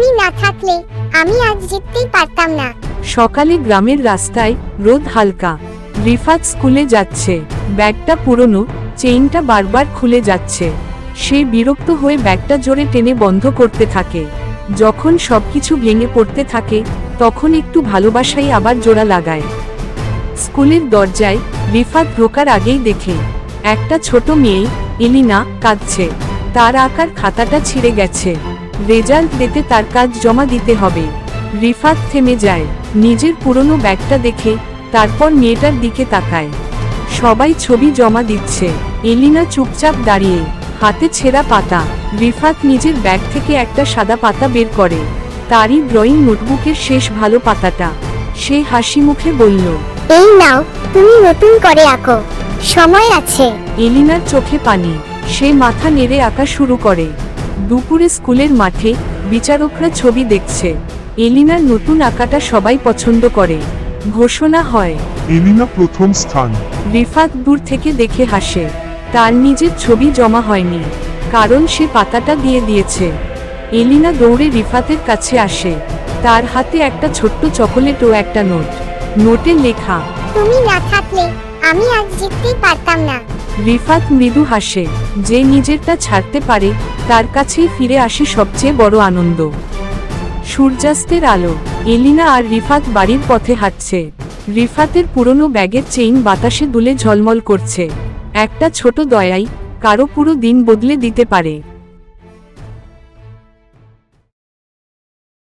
তুমি না থাকলে আমি আজ জিততেই পারতাম না। সকালে গ্রামের রাস্তায় রোদ হালকা। রিফাত স্কুলে যাচ্ছে। ব্যাগটা পুরনো, চেইনটা বারবার খুলে যাচ্ছে। সে বিরক্ত হয়ে ব্যাগটা জোরে টেনে বন্ধ করতে থাকে। যখন সবকিছু ভেঙে পড়তে থাকে, তখন একটু ভালোবাসাই আবার জোড়া লাগায়। স্কুলের দরজায় রিফাত ঢোকার আগেই দেখে, একটা ছোট মেয়ে, এলিনা, কাঁদছে। তার আঁকার খাতাটা ছিঁড়ে গেছে। রেজাল্ট দিতে তার কাজ জমা দিতে হবে। রিফাত থেমে যায় নিজের পুরনো ব্যাগটা দেখে তারপর মেয়েটার দিকে তাকায়। সবাই ছবি জমা দিচ্ছে। এলিনা চুপচাপ দাঁড়িয়ে হাতে ছেঁড়া পাতা। রিফাত নিজের ব্যাগ থেকে একটা সাদা পাতা বের করে। তারই ড্রয়িং নোটবুকের শেষ ভালো পাতাটা। সে হাসি মুখে বলল এই নাও তুমি নতুন করে আঁকো। সময় আছে। এলিনার চোখে পানি। সে মাথা নেড়ে আঁকা শুরু করে। দুপুরে স্কুলের মাঠে বিচারকরা ছবি দেখছে। এলিনার নতুন আঁকাটা সবাই পছন্দ করে। ঘোষণা হয় এলিনা প্রথম স্থান। রিফাত দূর থেকে দেখে হাসে। তার নিজের ছবি জমা হয়নি কারণ সে পাতাটা দিয়ে দিয়েছে। এলিনা দৌড়ে রিফাতের কাছে আসে। তার হাতে একটা ছোট্ট চকোলেট ও একটা নোট। নোটে লেখা তুমি না থাকলে আমি আজ জিততেই পারতাম না। রিফাত মৃদু হাসে, যে নিজেরটা ছাড়তে পারে, তার কাছেই ফিরে আসে সবচেয়ে বড় আনন্দ। সূর্যাস্তের আলো, এলিনা আর রিফাত বাড়ির পথে হাঁটছে। রিফাতের পুরনো ব্যাগের চেইন বাতাসে দুলে ঝলমল করছে। একটা ছোট দয়াই, কারও পুরো দিন বদলে দিতে পারে।